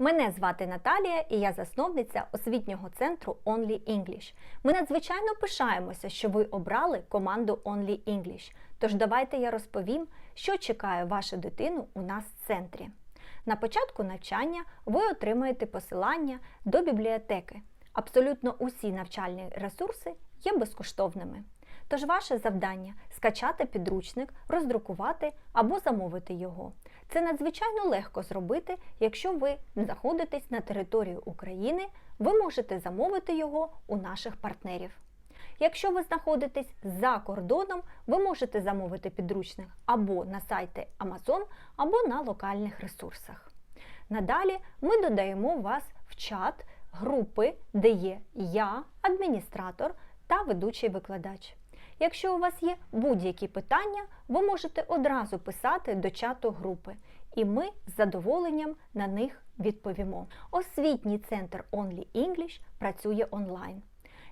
Мене звати Наталія і я засновниця освітнього центру Only English. Ми надзвичайно пишаємося, що ви обрали команду Only English. Тож давайте я розповім, що чекає вашу дитину у нас в центрі. На початку навчання ви отримаєте посилання до бібліотеки. Абсолютно усі навчальні ресурси є безкоштовними. Тож ваше завдання скачати підручник, роздрукувати або замовити його. Це надзвичайно легко зробити, якщо ви знаходитесь на території України, ви можете замовити його у наших партнерів. Якщо ви знаходитесь за кордоном, ви можете замовити підручник або на сайті Amazon, або на локальних ресурсах. Надалі ми додаємо вас в чат групи, де є я, адміністратор та ведучий викладач. Якщо у вас є будь-які питання, ви можете одразу писати до чату групи, і ми з задоволенням на них відповімо. Освітній центр Only English працює онлайн.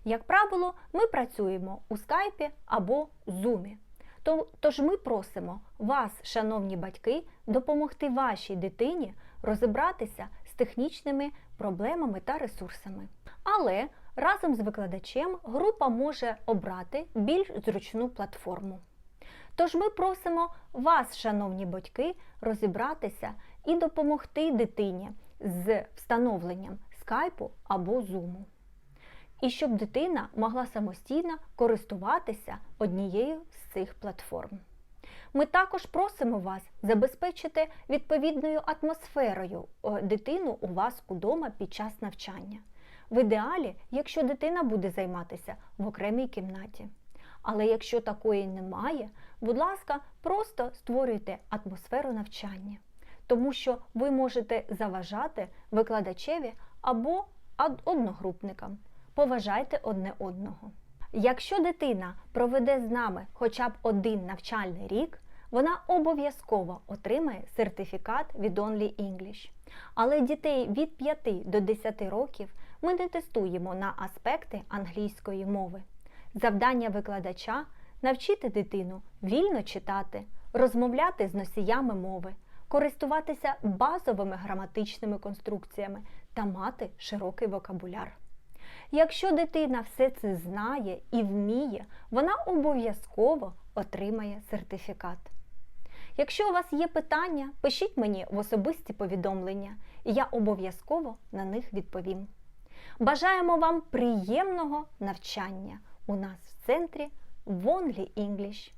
Як правило, ми працюємо у скайпі або зумі. Тож ми просимо вас, шановні батьки, допомогти вашій дитині розібратися з технічними проблемами та ресурсами. Але разом з викладачем група може обрати більш зручну платформу. Тож ми просимо вас, шановні батьки, розібратися і допомогти дитині з встановленням скайпу або зуму. І щоб дитина могла самостійно користуватися однією з цих платформ. Ми також просимо вас забезпечити відповідною атмосферою дитину у вас удома під час навчання. В ідеалі, якщо дитина буде займатися в окремій кімнаті. Але якщо такої немає, будь ласка, просто створюйте атмосферу навчання, тому що ви можете заважати викладачеві або одногрупникам. Поважайте одне одного. Якщо дитина проведе з нами хоча б один навчальний рік, вона обов'язково отримає сертифікат від Only English. Але дітей від 5 до 10 років ми не тестуємо на аспекти англійської мови. Завдання викладача навчити дитину вільно читати, розмовляти з носіями мови, користуватися базовими граматичними конструкціями та мати широкий вокабуляр. Якщо дитина все це знає і вміє, вона обов'язково отримає сертифікат. Якщо у вас є питання, пишіть мені в особисті повідомлення, і я обов'язково на них відповім. Бажаємо вам приємного навчання у нас в центрі Вонлі English.